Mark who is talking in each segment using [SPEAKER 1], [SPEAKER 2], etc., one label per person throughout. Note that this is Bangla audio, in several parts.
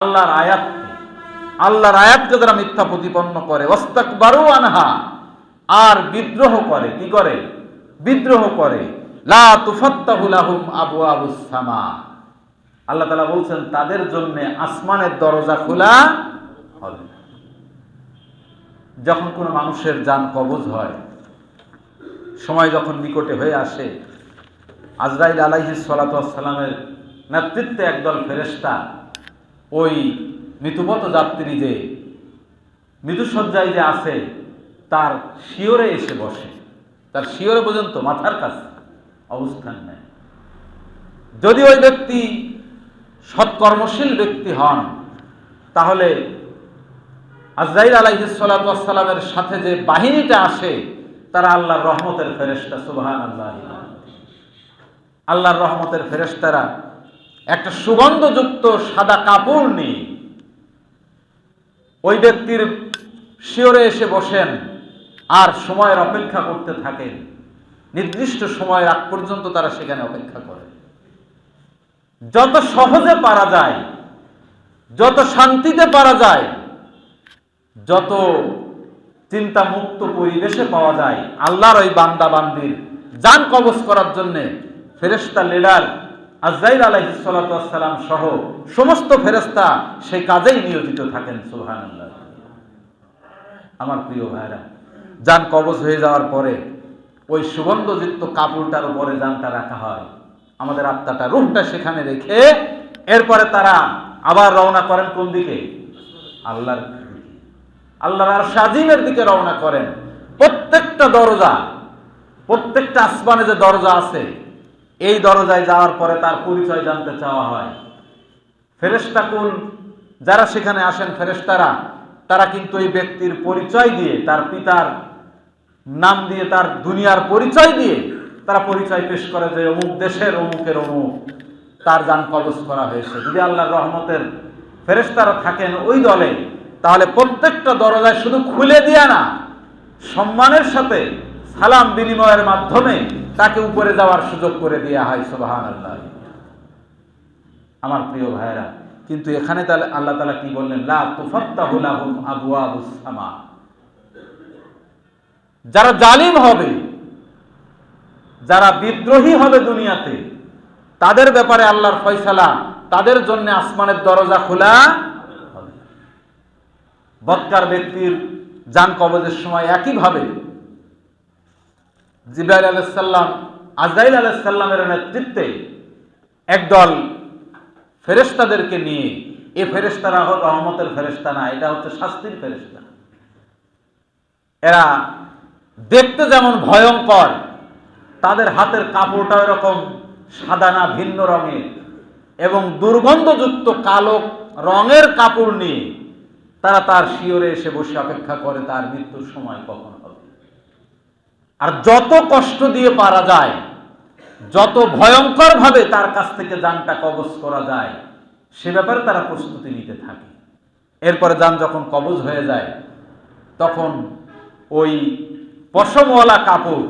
[SPEAKER 1] আল্লাহর আয়াত আল্লাহর আয়াতকে যারা মিথ্যা প্রতিপন্ন করে আনহা, আর বিদ্রোহ করে, কি করে? বিদ্রোহ করে। লা তুফাত্তাহু লাহুম আবওয়াবুস সামা। আল্লাহ তাআলা বলছেন, তাদের জন্য আসমানের দরজা খোলা হবে যখন কোনো মানুষের যান কবজ হয়, সময় যখন নিকটে হয়ে আসে, আজরাইল আলাইহিস সালামের নেতৃত্বে একদল ফেরেশতা ওই মৃত্যুপত যাত্রী যে মৃত্যুসজ্জায় যে আছে, তার শিওরে এসে বসে। তার শিওরে পর্যন্ত মাথার কাছে অবস্থান নেয়। যদি ওই ব্যক্তি সৎকর্মশীল ব্যক্তি হন, তাহলে আজরাইল আলাইহিসালামের সাথে যে বাহিনীটা আসে, তারা আল্লাহর রহমতের ফেরেস্তা সুবাহান আল্লাহ আল্লাহর রহমতের ফেরেস্তারা একটা সুগন্ধযুক্ত সাদা কাপড় নিয়ে ওই ব্যক্তির শিওরে এসে বসেন আর সময়ের অপেক্ষা করতে থাকেন। নির্দিষ্ট সময়ের আগ পর্যন্ত তারা সেখানে অপেক্ষা করে। যত সহজে পারা যায়, যত শান্তিতে পারা যায়, যত চিন্তা মুক্ত পরিবেশে পাওয়া যায়, আল্লাহর ওই বান্দা বান্দির যান কবজ করার জন্যে ফেরেস্তা লিডার আজরাইল আলাইহিসালাম সহ সমস্ত ফেরেস্তা সেই কাজেই নিয়োজিত থাকেন সুহান আমার প্রিয় ভাইরা, যান কবজ হয়ে যাওয়ার পরে ওই সুগন্ধযুক্ত কাপড়টার উপরে যানটা রাখা হয়। আমাদের আত্মাটা, রুহটা সেখানে রেখে এরপরে তারা আবার রওনা করেন কোন দিকে? আল্লাহর আল্লাহর আর সাজিমের দিকে রওনা করেন। প্রত্যেকটা দরজা, প্রত্যেকটা আসমানে যে দরজা আছে এই দরজায় যাওয়ার পরে তার পরিচয় জানতে চাওয়া হয়। ফেরেস্তা কোন? যারা সেখানে আসেন ফেরেস্তারা তারা কিন্তু এই ব্যক্তির পরিচয় দিয়ে, তার পিতার নাম দিয়ে, তার দুনিয়ার পরিচয় দিয়ে তারা পরিচয় পেশ করে যে অমুক দেশের, অমুকের অমুক। তার যান কবজ করা হয়েছে। যদি আল্লাহর রহমতের ফেরেস্তারা থাকেন ওই দলে, তাহলে প্রত্যেকটা দরজায় শুধু খুলে দিয়া না, সম্মানের সাথে সালাম বিনিময়ের মাধ্যমে তাকে উপরে যাওয়ার সুযোগ করে দেওয়া হয় সোবাহান আল্লাহ আমার প্রিয় ভাইয়েরা, কিন্তু এখানে তাহলে আল্লাহ তালা কি বললেন? যারা জালিম হবে, যারা বিদ্রোহী হবে দুনিয়াতে, তাদের ব্যাপারে আল্লাহর ফয়সালা, তাদের জন্য আসমানের দরজা খোলা বৎকার ব্যক্তির যান কবজের সময় একইভাবে জিব্রাইল আলাইসাল্লাম আজরাইল আলাইসাল্লামের নেতৃত্বে একদল ফেরেস্তাদেরকে নিয়ে, এ ফেরেস্তারা হল রহমতের ফেরেস্তা না, এটা হচ্ছে শাস্তির ফেরেস্তা এরা দেখতে যেমন ভয়ঙ্কর, তাদের হাতের কাপড়টা এরকম সাদা না, ভিন্ন রঙের, এবং দুর্গন্ধযুক্ত কালো রঙের কাপড় নিয়ে তারা তার শিওরে এসে বসে অপেক্ষা করে তার মৃত্যুর সময় কখন। আর যত কষ্ট দিয়ে পারা যায়, যত ভয়ঙ্কর ভাবে তার কাছ থেকে যানটা কবজ করা যায়, সে ব্যাপারে তারা প্রস্তুতি নিতে থাকে। এরপরে যান যখন কবজ হয়ে যায়, তখন ওই পশমওয়ালা কাপড়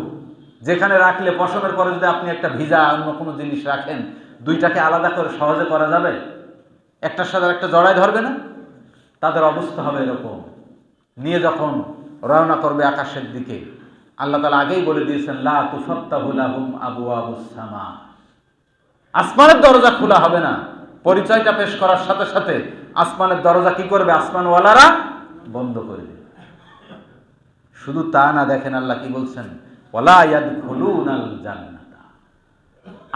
[SPEAKER 1] যেখানে রাখলে পশমের পরে যদি আপনি একটা ভিজা অন্য কোনো জিনিস রাখেন, দুইটাকে আলাদা করে সহজে করা যাবে? একটার সাথে একটা জড়ায় ধরবে না? তাদের অবস্থা হবে এরকম। নিয়ে যখন রওনা করবে আকাশের দিকে আল্লাহ তালা আগেই বলে দিয়েছেন আবু আসমানের দরজা খোলা হবে না। পরিচয়টা পেশ করার সাথে সাথে আসমানের দরজা কি করবে? আসমানওয়ালারা বন্ধ করে দেবে। শুধু তা না, দেখেন আল্লাহ কি বলছেন ইয়াদখুলুনাল জান্নাতা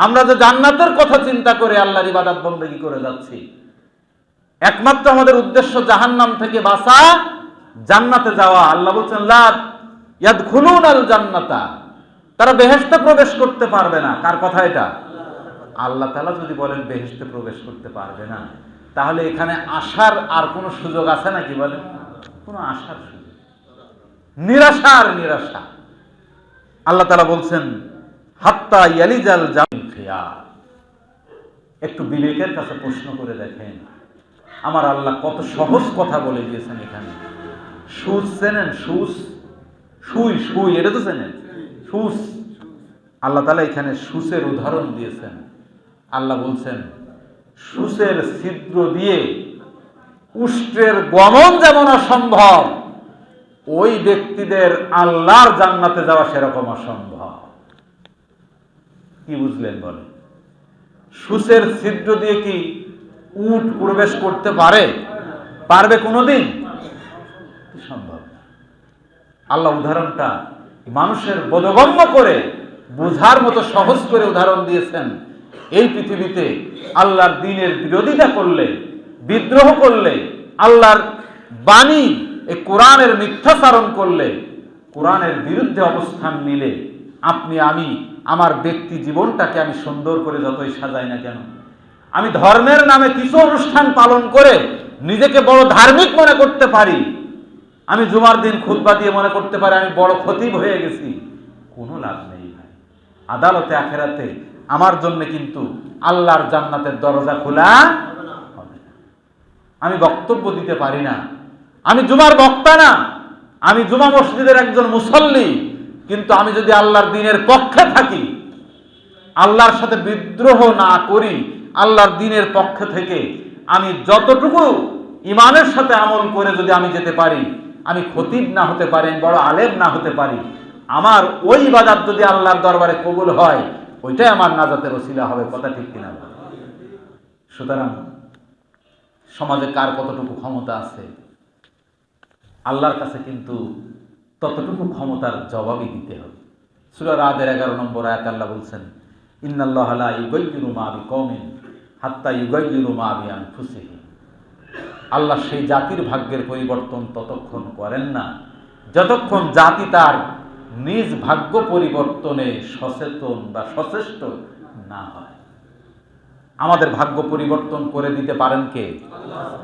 [SPEAKER 1] আমরা যে জান্নাতের কথা চিন্তা করে আল্লাহর ইবাদত বন্দেগী করে যাচ্ছি, একমাত্র আমাদের উদ্দেশ্য জাহান্নাম থেকে বাঁচা, জান্নাতে যাওয়া। আল্লাহ বলছেন জান্নাতা তারা বেহেস্তে প্রবেশ করতে পারবে না। কার কথা এটা? আল্লাহ তালা যদি বলেন বেহেশতে প্রবেশ করতে পারবে না, তাহলে এখানে আসার আর কোনো সুযোগ আছে নাকি বলেন? কোনো আসার সুযোগ নিরাশা আর নিরাশা। আল্লাহ তালা বলছেন, হাত্তা ইয়ালিজাল জামিন খেয়ার একটু বিবেকের কাছে প্রশ্ন করে দেখেন। আমার আল্লাহ কত সহজ কথা বলে দিয়েছেন এখানে। সুস চেনেন? সুস সুই সুই এটা তো চেনেন সুস আল্লাহ তালা এখানে সুসের উদাহরণ দিয়েছেন। আল্লাহ বলছেন, সুসের ছিদ্র দিয়ে উষ্ট্রের গমন যেমন অসম্ভব, ওই ব্যক্তিদের আল্লাহর জান্নাতে যাওয়া সেরকম অসম্ভব। কি বুঝলেন বলে সুসের ছিদ্র দিয়ে কি উট প্রবেশ করতে পারে? পারবে কোনোদিন? সম্ভব না। আল্লাহ উদাহরণটা, মানুষের বোধগম্য করে, বোঝার মতো সহজ করে উদাহরণ দিয়েছেন। এই পৃথিবীতে আল্লাহর দিনের বিরোধিতা করলে, বিদ্রোহ করলে, আল্লাহর বাণী, এই কোরআনের মিথ্যাচারণ করলে, কোরআনের বিরুদ্ধে অবস্থান নিলে, আপনি, আমি, আমার ব্যক্তি জীবনটাকে আমি সুন্দর করে যতই সাজাই না কেন, আমি ধর্মের নামে কিছু অনুষ্ঠান পালন করে নিজেকে বড় ধার্মিক মনে করতে পারি আমি জুমার দিন খুতবা দিয়ে মনে করতে পারি আমি বড় খতিব হয়ে গেছি। কোনো লাভ নেই ভাই। আদালতে, আখেরাতে আমার জন্য কিন্তু আল্লাহর জান্নাতের দরজা খোলা হবে আমি বক্তব্য দিতে পারি না। আমি জুমার বক্তা না। আমি জুমা মসজিদের একজন মুসল্লি। কিন্তু আমি যদি আল্লাহর দিনের পক্ষে থাকি, আল্লাহর সাথে বিদ্রোহ না করি, আল্লাহর দিনের পক্ষ থেকে আমি যতটুকু ইমানের সাথে আমল করে যদি আমি যেতে পারি আমি খতিব না হতে পারি, আমি বড় আলেম না হতে পারি। আমার ওই ইবাদত যদি আল্লাহর দরবারে কবুল হয়, ওইটাই আমার নাজাতের ওসিলা হবে, কথা ঠিক কিনা সুতরাং সমাজে কার কতটুকু ক্ষমতা আছে, আল্লাহর কাছে কিন্তু ততটুকু ক্ষমতার জবাবই দিতে হবে। সুরা রাদের এগারো নম্বর আয়াত আল্লাহ বলছেন, ইন্নাল্লাহ ইউগাইয়িরু মা বিকওমিন হাত্তা ইউগাইয়িরু মা বিআনফুসিহিম। আল্লাহ সেই জাতির ভাগ্যের পরিবর্তন ততক্ষণ করেন না। যতক্ষণ জাতি তার নিজ ভাগ্য পরিবর্তনে সচেতন বা সচেষ্ট না হয়। আমাদের ভাগ্য পরিবর্তন করে দিতে পারেন কে?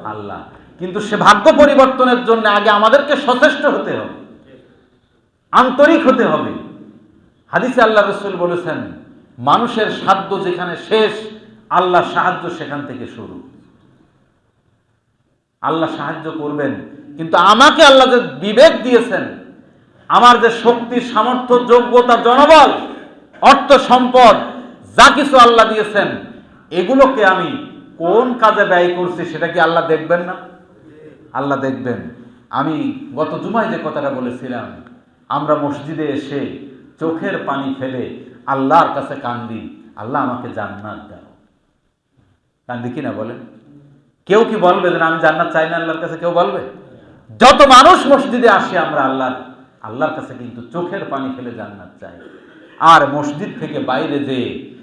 [SPEAKER 1] আল্লাহ। কিন্তু সে ভাগ্য পরিবর্তনের জন্য আগে আমাদেরকে সচেষ্ট হতে হবে। আন্তরিক হতে হবে। হাদিসে আল্লাহ রসুল বলেছেন, মানুষের সাধ্য যেখানে শেষ আল্লাহ সাহায্য সেখান থেকে শুরু। আল্লাহ সাহায্য করবেন। কিন্তু আমাকে আল্লাহ যে বিবেক দিয়েছেন, আমার যে শক্তি, সামর্থ্য, যোগ্যতা, জনবল, অর্থ, সম্পদ, যা কিছু আল্লাহ দিয়েছেন, এগুলোকে আমি কোন কাজে ব্যয় করছি সেটা কি আল্লাহ দেখবেন না? আল্লাহ দেখবেন। আমি গত জুমায় যে কথাটা বলেছিলাম, আমরা মসজিদে এসে চোখের পানি ফেলে আল্লাহর কাছে কান্দি, আল্লাহ আমাকে জান্নাত দাও। কান্দি কিনা বলেন? কেউ কি বলবে যে আমি জান্নাত চাই না আল্লাহর কাছে? কেউ বলবে? যত মানুষ মসজিদে আসি আমরা আল্লাহর আল্লাহর কাছে কিন্তু চোখের পানি ফেলে জান্নাত চাই। আর মসজিদ থেকে বাইরে যে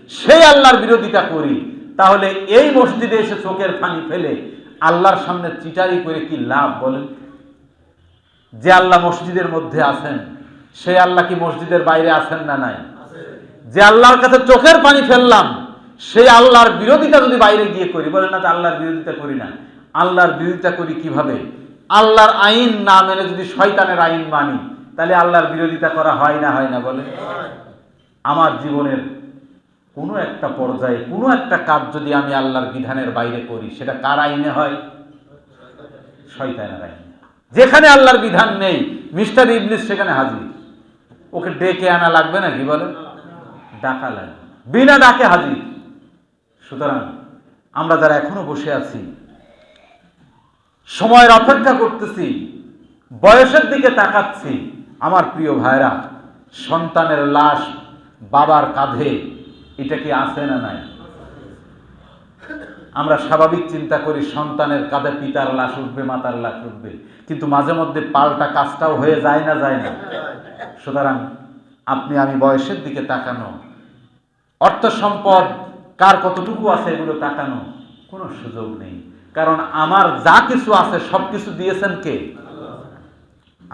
[SPEAKER 1] সেই আল্লাহর বিরোধিতা করি, তাহলে এই মসজিদে এসে চোখের পানি ফেলে আল্লাহর সামনে চিটারি করে কি লাভ বলেন? যে আল্লাহ মসজিদের মধ্যে আছেন সেই আল্লাহ কি মসজিদের বাইরে আছেন না নাই? যে আল্লাহর কাছে চোখের পানি ফেললাম সেই আল্লাহর বিরোধিতা যদি বাইরে গিয়ে করি বলে না আল্লাহর বিরোধিতা করি না। আল্লাহর বিরোধিতা করি কীভাবে? আল্লাহর আইন না মেনে যদি শয়তানের আইন মানি, তাহলে আল্লাহর বিরোধিতা করা হয় না হয় না বলে আমার জীবনের কোনো একটা পর্যায়ে কোনো একটা কাজ যদি আমি আল্লাহর বিধানের বাইরে করি, সেটা কার আইনে হয়? শয়তানের আইনে। যেখানে আল্লাহর বিধান নেই, মিস্টার ইবলিস সেখানে হাজির। ওকে ডেকে আনা লাগবে নাকি বলে ডাকা লাগবে। বিনা ডাকে হাজির। সুতরাং আমরা যারা এখনও বসে আছি, সময়ের অপেক্ষা করতেছি, বয়সের দিকে তাকাচ্ছি, আমার প্রিয় ভাইরা সন্তানের লাশ বাবার কাঁধে, এটা কি আছে না নাই? আমরা স্বাভাবিক চিন্তা করি সন্তানের কাঁধে পিতার লাশ উঠবে, মাতার লাশ উঠবে, কিন্তু মাঝে মধ্যে পাল্টা কাজটাও হয়ে যায় না যায় না। সুতরাং আপনি আমি বয়সের দিকে তাকানো, অর্থ সম্পদ কার কতটুকু আছে এগুলো তাকানো কোনো সুযোগ নেই। কারণ আমার যা কিছু আছে, সব কিছু দিয়েছেন কে?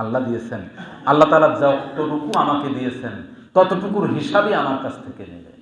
[SPEAKER 1] আল্লাহ দিয়েছেন। আল্লাহ তালা যতটুকু আমাকে দিয়েছেন, ততটুকুর হিসাবে আমার কাছ থেকে নেবে।